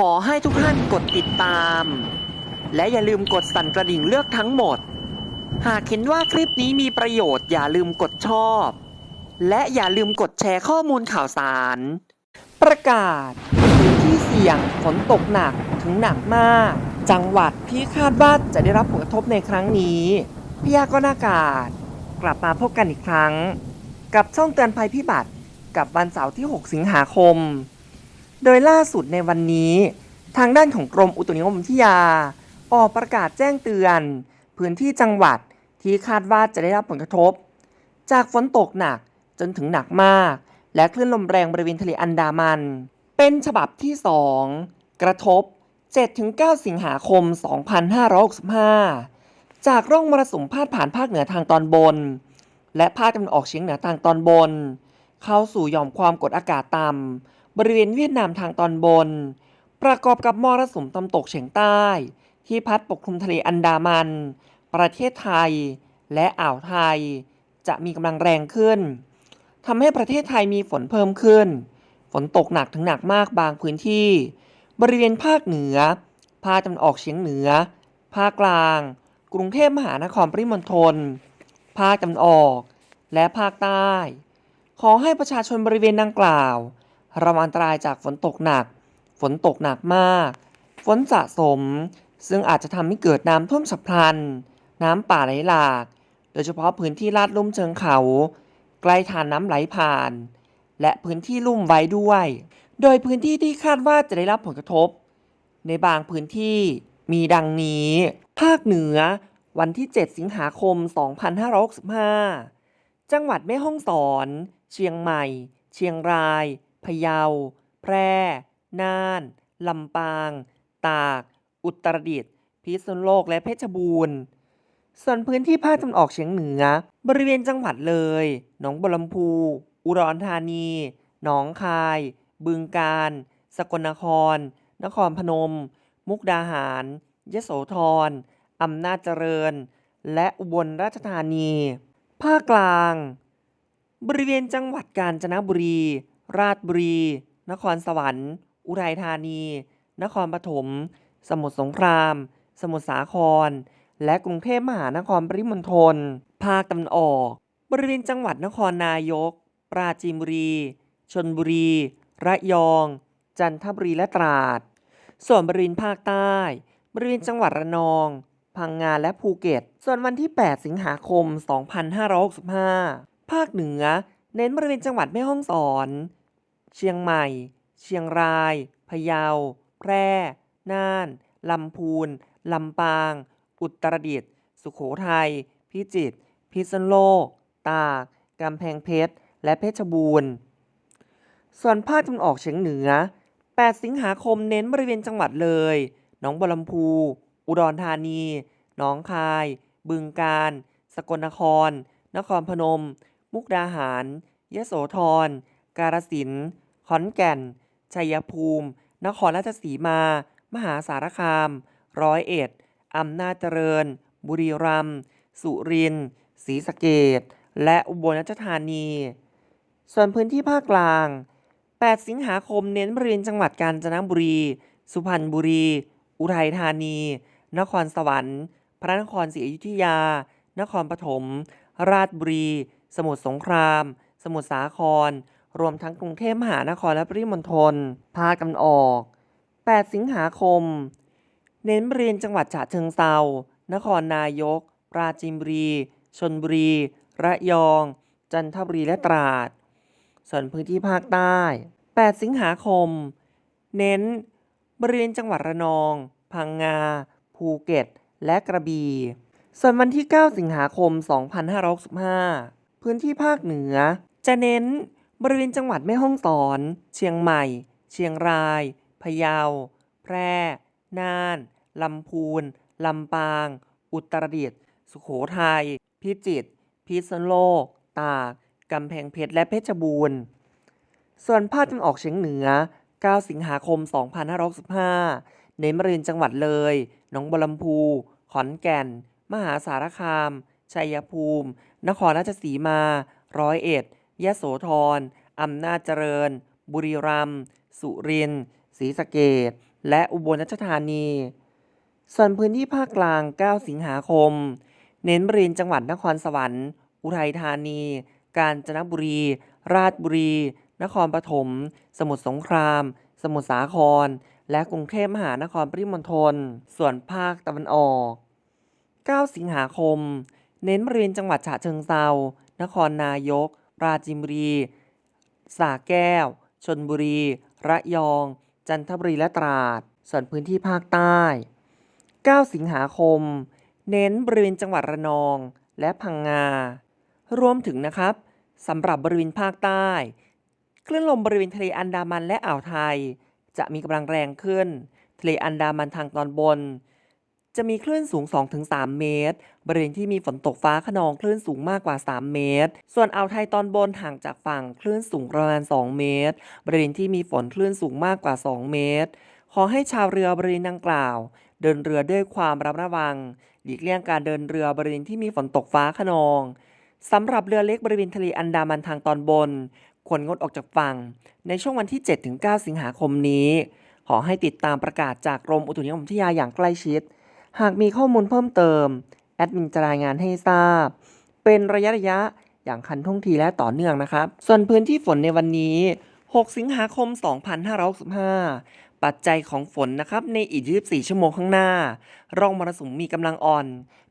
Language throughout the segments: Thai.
ขอให้ทุกท่านกดติดตาม และอย่าลืมกดสั่นกระดิ่งเลือกทั้งหมด หากเห็นว่าคลิปนี้มีประโยชน์อย่าลืมกดชอบ และอย่าลืมกดแชร์ข้อมูลข่าวสาร ประกาศพื้นที่เสี่ยงฝนตกหนักถึงหนักมาก จังหวัดที่คาดว่าจะได้รับผลกระทบในครั้งนี้พยากรณ์อากาศ กลับมาพบกันอีกครั้ง กับช่องเตือนภัยพิบัติกับวันเสาร์ที่ 6 สิงหาคม โดยล่าสุดในวันนี้ ทางด้านของกรมอุตุนิยมวิทยา ออกประกาศแจ้งเตือน พื้นที่จังหวัดที่คาดว่าจะได้รับผลกระทบ จากฝนตกหนักจนถึงหนักมาก และคลื่นลมแรงบริเวณทะเลอันดามัน เป็นฉบับที่ 2 กระทบ 7-9 สิงหาคม 2565 จากร่องมรสุมพาดผ่านภาคเหนือทางตอนบน และภาคตะวันออกเฉียงเหนือทางตอนบน เข้าสู่หย่อมความกดอากาศต่ำ บริเวณเวียดนามทางตอนบน ประกอบกับมรสุมตะวันตกเฉียงใต้ ที่พัดปกคลุมทะเลอันดามัน ประเทศไทย และอ่าวไทย จะมีกำลังแรงขึ้นทำให้ประเทศไทยมีฝนเพิ่มขึ้น ฝนตกหนักถึงหนักมากบางพื้นที่ บริเวณภาคเหนือ ภาคตะวันออกเฉียงเหนือ ภาคกลาง กรุงเทพมหานครปริมณฑล ภาคตะวันออก และภาคใต้ ขอให้ประชาชนบริเวณดังกล่าว ระวังอันตรายจากฝนตกหนัก ฝนตกหนักมาก ฝนสะสม ซึ่งอาจจะทำให้เกิดน้ำท่วมฉับพลัน น้ำป่าไหลหลาก โดยเฉพาะพื้นที่ลาดลุ่มเชิงเขา ใกล้ทานน้ำไหลผ่าน และพื้นที่ลุ่มไว้ด้วย โดยพื้นที่ที่คาดว่าจะได้รับผลกระทบ ในบางพื้นที่มีดังนี้ ภาคเหนือ วันที่ 7 สิงหาคม 2565 จังหวัดแม่ฮ่องสอน เชียงใหม่ เชียงราย พะเยา แพร่ น่าน ลำปาง ตาก อุตรดิตถ์ พิษณุโลก และเพชรบูรณ์ ส่วนพื้นที่ภาคตะวันออกเฉียงเหนือ บริเวณจังหวัดเลย หนองบัวลำพู อุดรธานี หนองคาย บึงกาฬ สกลนคร นครพนม มุกดาหาร ยโสธร อำนาจเจริญ และอุบลราชธานี ภาคกลาง บริเวณจังหวัดกาญจนบุรี ราชบุรี นครสวรรค์ อุทัยธานี นครปฐม สมุทรสงคราม สมุทรสาคร และกรุงเทพมหานครปริมณฑล ภาคตะวันออก บริเวณจังหวัดนครนายก ปราจีนบุรี ชนบุรี ระยอง จันทบุรี และตราด ส่วนบริเวณภาคใต้ บริเวณจังหวัดระนอง พังงา และภูเก็ต ส่วนวันที่ 8 สิงหาคม 2565 ภาคเหนือ เน้นบริเวณจังหวัดแม่ฮ่องสอน เชียงใหม่ เชียงราย พะเยา แพร่ น่าน ลำพูน ลำปาง อุตรดิตถ์ สุโขทัย พิจิตร พิษณุโลก ตาก กำแพงเพชร และเพชรบูรณ์ ส่วนภาคตะวันออกเฉียงเหนือ 8 สิงหาคมเน้นบริเวณจังหวัดเลย หนองบัวลำพู อุดรธานี หนองคาย บึงกาฬ สกลนคร นครพนม มุกดาหาร ยโสธร กาฬสินธุ์ขอนแก่น ชัยภูมิ นครราชสีมา มหาสารคาม ร้อยเอ็ด อำนาจเจริญ บุรีรัมย์ สุรินทร์ ศรีสะเกษและอุบลราชธานี ส่วนพื้นที่ภาคกลาง 8 สิงหาคมเน้นบริเวณจังหวัดกาญจนบุรี สุพรรณบุรี อุทัยธานี นครสวรรค์ พระนครศรีอยุธยา นครปฐม ราชบุรี สมุทรสงคราม สมุทรสาคร รวมทั้งกรุงเทพมหานครและปริมณฑลภาคตะวันออก 8 สิงหาคม เน้นบริเวณจังหวัดฉะเชิงเซา นครนายก ปราจีนบุรี ชนบุรี ระยอง จันทบุรีและตราด ส่วนพื้นที่ภาคใต้ 8 สิงหาคม เน้นบริเวณจังหวัดระนอง พังงา ภูเก็ต และกระบี่ ส่วนวันที่ 9 สิงหาคม 2565 พื้นที่ภาคเหนือ จะเน้นบริเวณจังหวัดแม่ฮ่องสอน เชียงใหม่ เชียงราย พะเยา แพร่ น่าน ลำพูน ลำปาง อุตรดิตถ์ สุโขทัย พิจิตร พิษณุโลก ตาก กำแพงเพชร และเพชรบูรณ์ ส่วนภาคตะวันออกเฉียงเหนือ 9 สิงหาคม 2565 เน้นบริเวณจังหวัดเลย หนองบัวลำพู ขอนแก่น มหาสารคาม ชัยภูมิ นครราชสีมา ร้อยเอ็ดยโสธร อำนาจเจริญ บุรีรัมย์ สุรินทร์ ศรีสะเกษและอุบลราชธานี ส่วนพื้นที่ภาคกลาง 9 สิงหาคม เน้นบริเวณจังหวัดนครสวรรค์ อุทัยธานี กาญจนบุรี ราชบุรี นครปฐม สมุทรสงคราม สมุทรสาคร และกรุงเทพมหานครปริมณฑล ส่วนภาคตะวันออก 9 สิงหาคม เน้นบริเวณจังหวัดฉะเชิงเทรานครนายก ปราจีนบุรีสระแก้ว ชนบุรี ระยอง จันทบุรี และตราด ส่วนพื้นที่ภาคใต้ 9 สิงหาคม เน้นบริเวณจังหวัดระนอง และพังงา รวมถึงนะครับสำหรับบริเวณภาคใต้ คลื่นลมบริเวณทะเลอันดามันและอ่าวไทย จะมีกำลังแรงขึ้น ทะเลอันดามันทางตอนบน จะมีคลื่นสูง 2-3 เมตร บริเวณที่มีฝนตกฟ้าขนองคลื่นสูงมากกว่า 3 เมตร ส่วนอ่าวไทยตอนบนห่างจากฝั่งคลื่นสูงประมาณ 2 เมตร บริเวณที่มีฝนคลื่นสูงมากกว่า 2 เมตร ขอให้ชาวเรือบริเวณดังกล่าว เดินเรือด้วยความระมัดระวัง หลีกเลี่ยงการเดินเรือบริเวณที่มีฝนตกฟ้าขนองสำหรับเรือเล็กบริเวณทะเลอันดามันทางตอนบนควรงดออกจากฝั่ง ในช่วงวันที่ 7-9 สิงหาคมนี้ ขอให้ติดตามประกาศจากกรมอุตุนิยมวิทยาอย่างใกล้ชิด หากมีข้อมูลเพิ่มเติม แอดมินจะรายงานให้ทราบ เป็นระยะระยะอย่างคันท่วงทีและต่อเนื่องนะครับ ส่วนพื้นที่ฝนในวันนี้ 6 สิงหาคม 2565 ปัจจัยของฝนนะครับ ในอีก 24 ชั่วโมงข้างหน้า ร่องมรสุมมีกำลังอ่อน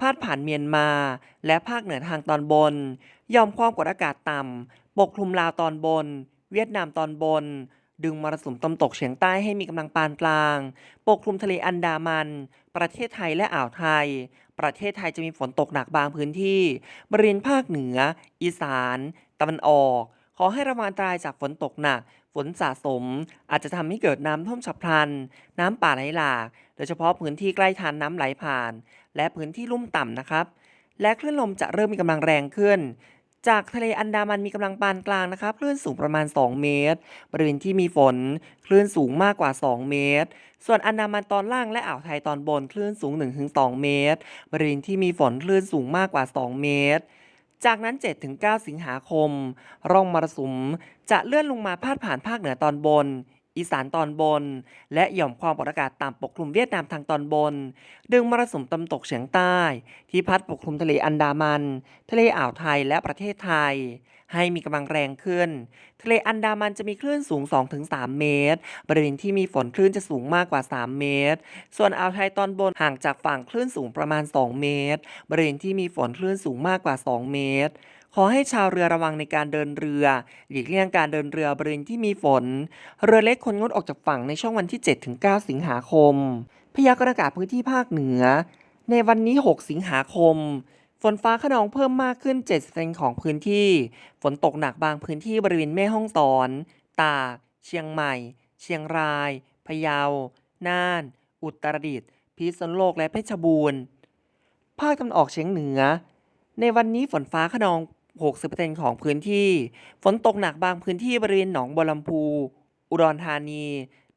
พาดผ่านเมียนมา และภาคเหนือทางตอนบน ยอมความกดอากาศต่ำ ปกคลุมลาวตอนบน เวียดนามตอนบน ดึงมรสุมตะวันตกเฉียงใต้ให้มีกำลังปานกลาง ปกคลุมทะเลอันดามัน ประเทศไทยและอ่าวไทย ประเทศไทยจะมีฝนตกหนักบางพื้นที่ บริเวณภาคเหนือ อีสาน ตะวันออก ขอให้ระวังอันตรายจากฝนตกหนัก ฝนสะสม อาจจะทำให้เกิดน้ำท่วมฉับพลัน น้ำป่าไหลหลาก โดยเฉพาะพื้นที่ใกล้ทานน้ำไหลผ่าน และพื้นที่ลุ่มต่ำนะครับ และคลื่นลมจะเริ่มมีกำลังแรงขึ้น จากทะเลอันดามันมีกำลังปานกลางนะครับคลื่นสูงประมาณ 2 เมตร บริเวณที่มีฝนคลื่นสูงมากกว่า 2 เมตร ส่วนอันดามันตอนล่างและอ่าวไทยตอนบนคลื่นสูง 1-2 เมตร บริเวณที่มีฝนคลื่นสูงมากกว่า 2 เมตร จากนั้น 7-9 สิงหาคม ร่องมรสุมจะเลื่อนลงมาพาดผ่านภาคเหนือตอนบน อีสานตอนบน และหย่อมความกดอากาศต่ำปกคลุมเวียดนามทางตอนบน ดึงมรสุมตะวันตกเฉียงใต้ ที่พัดปกคลุมทะเลอันดามัน ทะเลอ่าวไทยและประเทศไทย ให้มีกำลังแรงขึ้น ทะเลอันดามันจะมีคลื่นสูง 2-3 เมตร บริเวณที่มีฝนคลื่นจะสูงมากกว่า 3 เมตร ส่วนอ่าวไทยตอนบนห่างจากฝั่งคลื่นสูงประมาณ 2 เมตร บริเวณที่มีฝนคลื่นสูงมากกว่า 2 เมตร ขอให้ชาวเรือระวังในการเดินเรือ หลีกเลี่ยงการเดินเรือบริเวณที่มีฝน เรือเล็กควรงดออกจากฝั่งในช่วงวันที่ 7-9 สิงหาคม พยากรณ์อากาศพื้นที่ภาคเหนือ ในวันนี้ 6 สิงหาคม ฝนฟ้าขนองเพิ่มมากขึ้น70%ของพื้นที่ ฝนตกหนักบางพื้นที่บริเวณแม่ฮ่องสอน ตาก เชียงใหม่ เชียงราย พะเยา น่าน อุตรดิตถ์ พิษณุโลก และเพชรบูรณ์ ภาคตะวันออกเฉียงเหนือ ในวันนี้ฝนฟ้าขนอง 60%ของพื้นที่ ฝนตกหนักบางพื้นที่บริเวณหนองบัวลำพู อุดรธานี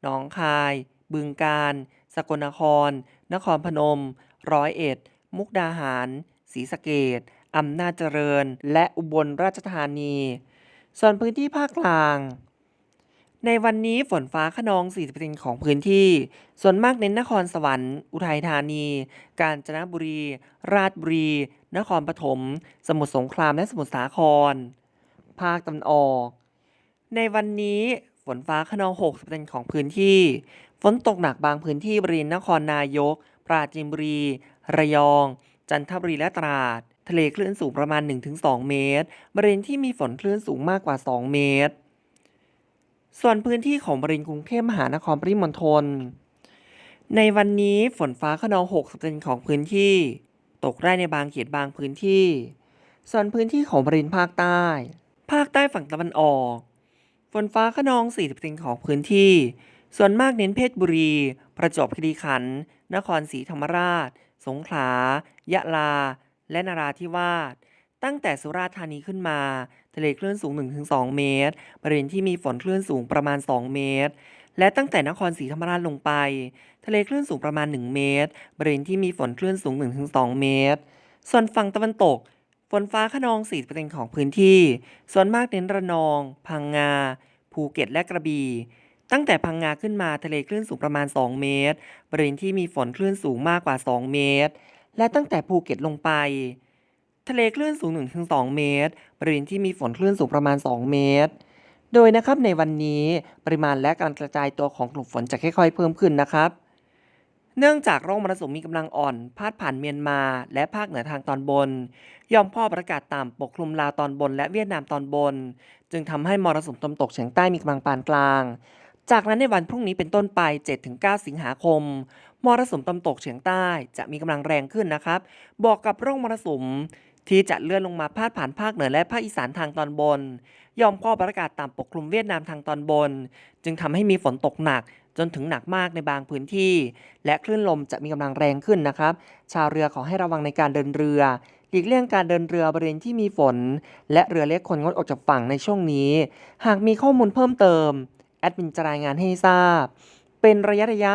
หนองคาย บึงกาฬ สกลนคร นครพนม ร้อยเอ็ด มุกดาหาร ศรีสะเกดอำนาจเจริญ และอุบลราชธานี ส่วนพื้นที่ภาคกลาง ในวันนี้ฝนฟ้าขนอง 40%ของพื้นที่ ส่วนมากเน้นนครสวรรค์ อุทัยธานี กาญจนบุรี ราชบุรี นครปฐม สมุทรสงครามและสมุทรสาคร ภาคตะวันออก ในวันนี้ฝนฟ้าขนอง 60%ของพื้นที่ ฝนตกหนักบางพื้นที่บริเวณนครนายก ปราจีนบุรี ระยอง จันทบุรีและตราด ทะเลคลื่นสูงประมาณ 1-2 เมตร บริเวณที่มีฝนคลื่นสูงมากกว่า 2 เมตร ส่วนพื้นที่ของบริเวณกรุงเทพมหานครปริมณฑลในวันนี้ฝนฟ้าขนอง60%ของพื้นที่ ตกได้ในบางเขตบางพื้นที่ ส่วนพื้นที่ของบริเวณภาคใต้ ภาคใต้ฝั่งตะวันออก ฝนฟ้าขนอง40%ของพื้นที่ ส่วนมากเน้นเพชรบุรี ประจวบคีรีขันธ์นครศรีธรรมราช สงขลา ยะลา และนราธิวาส ตั้งแต่สุราษฎร์ธานีขึ้นมา ทะเลคลื่นสูง 1-2 เมตร บริเวณที่มีฝนคลื่นสูงประมาณ 2 เมตร และตั้งแต่นครศรีธรรมราชลงไป ทะเลคลื่นสูงประมาณ 1 เมตร บริเวณที่มีฝนคลื่นสูง 1-2 เมตร ส่วนฝั่งตะวันตก ฝนฟ้าขนอง 40%ของพื้นที่ ส่วนมากเน้นระนอง พังงา ภูเก็ตและกระบี่ตั้งแต่พังงาขึ้นมาทะเลคลื่นสูงประมาณ 2 เมตร บริเวณที่มีฝนคลื่นสูงมากกว่า 2 เมตร และตั้งแต่ภูเก็ตลงไป ทะเลคลื่นสูง 1-2 เมตร บริเวณที่มีฝนคลื่นสูงประมาณ 2 เมตร โดยนะครับในวันนี้ปริมาณและการกระจายตัวของกลุ่มฝนจะค่อยๆ เพิ่มขึ้นนะครับ เนื่องจากร่องมรสุมมีกำลังอ่อน พาดผ่านเมียนมาและภาคเหนือทางตอนบนยอมข้อประกาศต่ำปกคลุมลาวตอนบน และเวียดนามตอนบน จึงทำให้มรสุมตะวันตกเฉียงใต้มีกำลังปานกลาง จากนั้นในวันพรุ่งนี้เป็นต้นไป 7-9 สิงหาคมมรสุมตะวันตกเฉียงใต้จะมีกำลังแรงขึ้นนะครับ บอกกับร่องมรสุม ที่จะเลื่อนลงมาพาดผ่านภาคเหนือและภาคอีสานทางตอนบน ยอมข้อประกาศต่ำปกคลุมเวียดนามทางตอนบน จึงทำให้มีฝนตกหนักจนถึงหนักมากในบางพื้นที่ และคลื่นลมจะมีกำลังแรงขึ้นนะครับ ชาวเรือขอให้ระวังในการเดินเรือหลีกเลี่ยงการเดินเรือบริเวณที่มีฝน และเรือเล็กควรงดออกจากฝั่งในช่วงนี้ หากมีข้อมูลเพิ่มเติม แอดมินจะรายงานให้ทราบ เป็นระยะระยะ